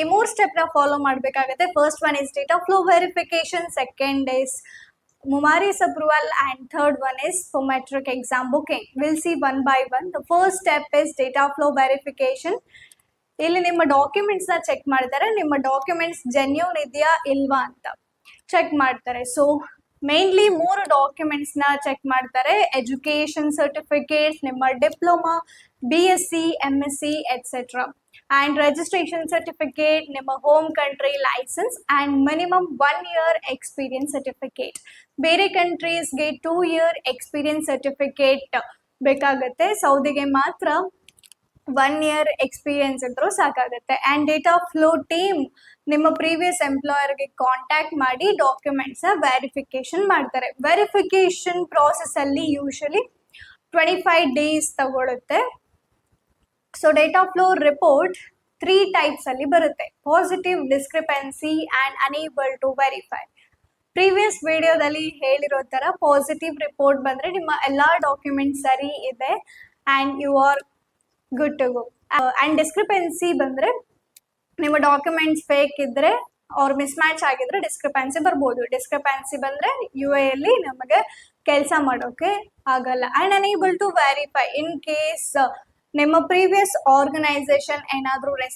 ಈ ಮೂರ್ ಸ್ಟೆಪ್ನ ಫಾಲೋ ಮಾಡಬೇಕಾಗುತ್ತೆ. First one is date of flow verification second is Mumaris approval and third one is Prometric exam booking will see one by one first step is date of flow verification ಇಲ್ಲಿ ನಿಮ್ಮ ಡಾಕ್ಯುಮೆಂಟ್ಸ್ನ check ಮಾಡ್ತಾರೆ ನಿಮ್ಮ documents genuine ಇದೆಯಾ ಇಲ್ವಾ ಅಂತ check ಮಾಡ್ತಾರೆ. So mainly ಮೂರು ಡಾಕ್ಯುಮೆಂಟ್ಸ್ನ ಚೆಕ್ ಮಾಡ್ತಾರೆ. ಎಜುಕೇಶನ್ ಸರ್ಟಿಫಿಕೇಟ್ಸ್ ನಿಮ್ಮ diploma B S C M S C etcetera and registration certificate ನಿಮ್ಮ home country license and minimum one year experience certificate ಬೇರೆ ಕಂಟ್ರೀಸ್ಗೆ ಟೂ ಇಯರ್ ಎಕ್ಸ್ಪೀರಿಯನ್ಸ್ ಸರ್ಟಿಫಿಕೇಟ್ ಬೇಕಾಗುತ್ತೆ. ಸೌದಿಗೆ ಮಾತ್ರ ಒನ್ ಇಯರ್ ಎಕ್ಸ್ಪೀರಿಯನ್ಸ್ ಇದ್ರೂ ಸಾಕಾಗುತ್ತೆ. ಆ್ಯಂಡ್ ಡೇಟಾ ಫ್ಲೋ ಟೀಮ್ ನಿಮ್ಮ previous ಎಂಪ್ಲಾಯರ್ಗೆ ಕಾಂಟ್ಯಾಕ್ಟ್ ಮಾಡಿ ಡಾಕ್ಯುಮೆಂಟ್ಸ್ ವೆರಿಫಿಕೇಶನ್ ಮಾಡ್ತಾರೆ. ವೆರಿಫಿಕೇಶನ್ ಪ್ರಾಸೆಸ್ ಅಲ್ಲಿ ಯೂಶಲಿ ಟ್ವೆಂಟಿ ಫೈವ್ ಡೇಸ್ ತಗೊಳುತ್ತೆ so data flow report three types ಅಲ್ಲಿ ಬರುತ್ತೆ. Positive discrepancy and unable to verify previous ವಿಡಿಯೋದಲ್ಲಿ ಹೇಳಿರೋ ಥರ ಪಾಸಿಟಿವ್ ರಿಪೋರ್ಟ್ ಬಂದರೆ ನಿಮ್ಮ ಎಲ್ಲ ಡಾಕ್ಯುಮೆಂಟ್ ಸರಿ ಇದೆ. And you are good to go and discrepancy ಬಂದ್ರೆ ನಿಮ್ಮ ಡಾಕ್ಯುಮೆಂಟ್ಸ್ ಫೇಕ್ ಇದ್ದರೆ ಅವ್ರ ಮಿಸ್ ಮ್ಯಾಚ್ ಆಗಿದ್ರೆ ಡಿಸ್ಕ್ರಿಪೆನ್ಸಿ ಬರ್ಬೋದು. ಡಿಸ್ಕ್ರಿಪೆನ್ಸಿ ಬಂದ್ರೆ ಯು ಎಲ್ಲಿ ನಮಗೆ ಕೆಲಸ ಮಾಡೋಕೆ ಆಗಲ್ಲ. And unable to verify in case ನಿಮ್ಮ ಪ್ರೀವಿಯಸ್ ಆರ್ಗನೈಸೇಷನ್ ಏನಾದರೂ ರೆಸ್